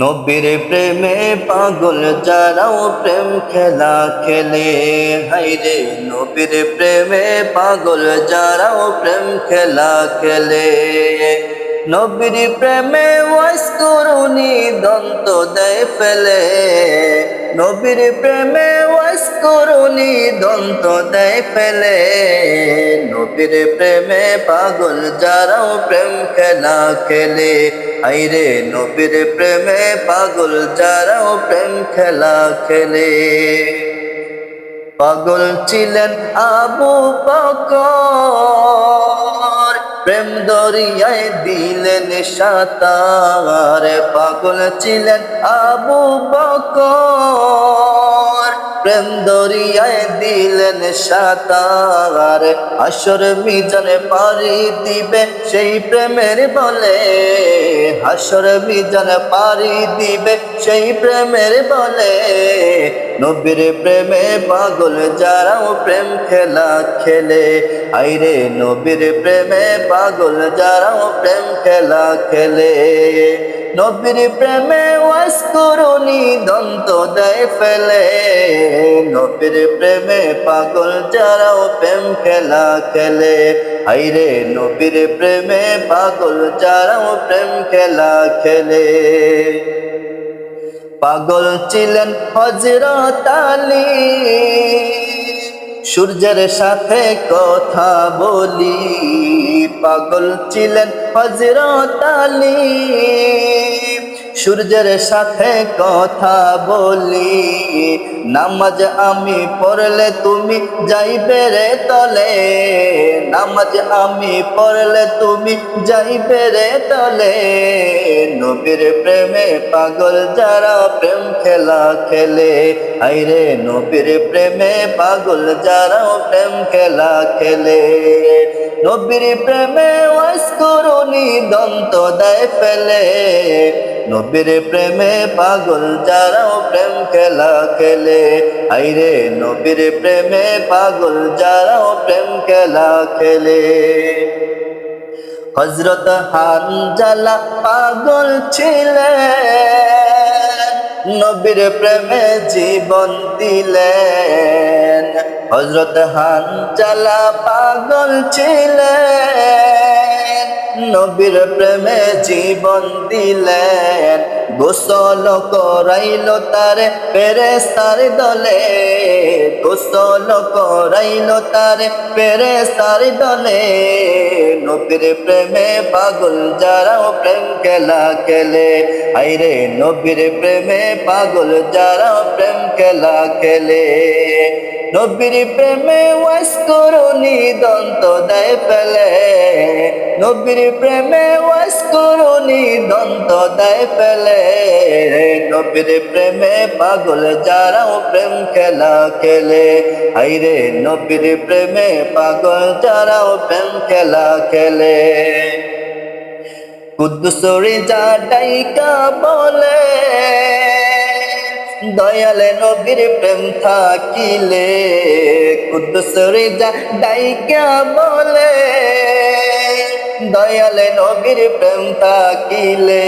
নবীর প্রেমে পাগল যারাও প্রেম খেলা খেলে। হাইরে নবীর প্রেমে পাগল যারাও প্রেম খেলা খেলে। নবীর প্রেমে ওয়াইস করুনি দন্ত দেয় ফেলে। নবীর প্রেমে করুনি দন্ত দেয় ফেলে। নবীর প্রেমে পাগল, যারাও প্রেম খেলা খেলে। আইরে নবীর প্রেমে পাগল, যারাও প্রেম খেলা খেলে। পাগল ছিলেন আবু বকর। প্রেম দরিয়ায় দিলেন সাতার। পাগল ছিলেন আবু বকর। প্রেম দরিয়ায় দিলেন সাতার। আসর মিজানে পারি দিবে সেই প্রেমের বলে। হাসর মিজানে পারি দিবে সেই প্রেমের বলে। নবীর প্রেমে পাগল যারাও প্রেম খেলা খেলে। আইরে নবীর প্রেমে পাগল যারাও প্রেম খেলা খেলে। নবীর প্রেমে ওয়াস করুনি দন্ত দেয় ফেলে। নবীর প্রেমে পাগল যারাও প্রেম খেলা খেলে। আইরে নবীর প্রেমে পাগল যারাও প্রেম খেলা খেলে। পাগল ছিলেন হজরত আলী। সূর্যের সাথে কথা বলি। পাগল ছিলেন হজরত আলী। সূর্যের সাথে কথা বলি। নামাজ আমি পড়লে তুমি যাইবে রে তলে। নামাজ আমি পড়লে তুমি যাইবে রে তলে। নবীর প্রেমে পাগল যারা প্রেম খেলা খেলে। আইরে নবীর প্রেমে পাগল যারা প্রেম খেলা খেলে। নবীর প্রেমে ওয়াস করুনি দন্ত দেয় ফেলে। নবীর প্রেমে পাগল যারাও প্রেম খেলা খেলে। আইরে নবীর প্রেমে পাগল যারাও প্রেম খেলা খেলে। হজরত হানজালা পাগল ছিলেন, নবীর প্রেমে জীবন দিলেন। হজরত হানজালা পাগল ছিলেন নবীর প্রেমে জীবন দিলেন। গোসল করাইল তারে পেরেস্তার দলে। গোসল করাইল তারে পেরেস্তার দলে। নবীর প্রেমে পাগল যারাও প্রেম খেলা খেলে। আইরে নবীর প্রেমে পাগল যারাও প্রেম খেলা খেলে। নবীর প্রেমে ওয়াস করুনি দন্ত দেয় ফেলে নবীর প্রেমে ওয়াস করুনি দন্ত দেয় ফেলে নবীর প্রেমে পাগল যারাও প্রেম খেলা খেলে। আইরে নবীর প্রেমে পাগল যারাও প্রেম খেলা খেলে। কুদ্দুসরি যা ডাইকা বলে দয়ালে নবীর প্রেম থাকিলে, কুদ্দুসরি যা ডাইকা বলে। দয়ালে নবীর প্রেম থাকিলে,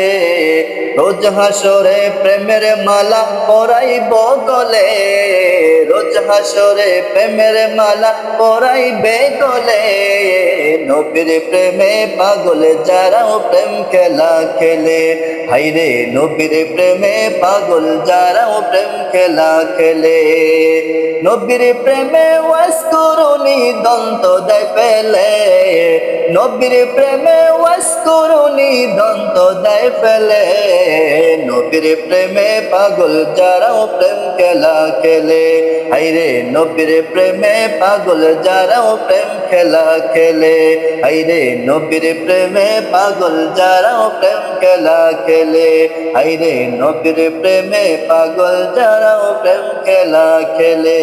রোজ হাসরে প্রেমের মালা পরাইব গলে। রোজ হাসরে প্রেমের মালা পরাইবে গলে। নবীর প্রেমে পাগল যারাও প্রেম খেলা খেলে। হাইরে নবীর প্রেমে পাগল যারাও প্রেম খেলা খেলে। নবীর প্রেমে ওয়াস করুনি দন্ত দেয় ফেলে নবীর প্রেমে ওয়াস করুনি দন্ত দেয় ফেলে। নবীর প্রেমে পাগল যারাও প্রেম খেলা খেলে। হাইরে নবীর প্রেমে পাগল যারাও প্রেম খেলা খেলে। হাইরে নবীর প্রেমে পাগল যারাও প্রেম খেলা খেলে। হাইরে নবীর প্রেমে পাগল যারাও প্রেম খেলা খেলে।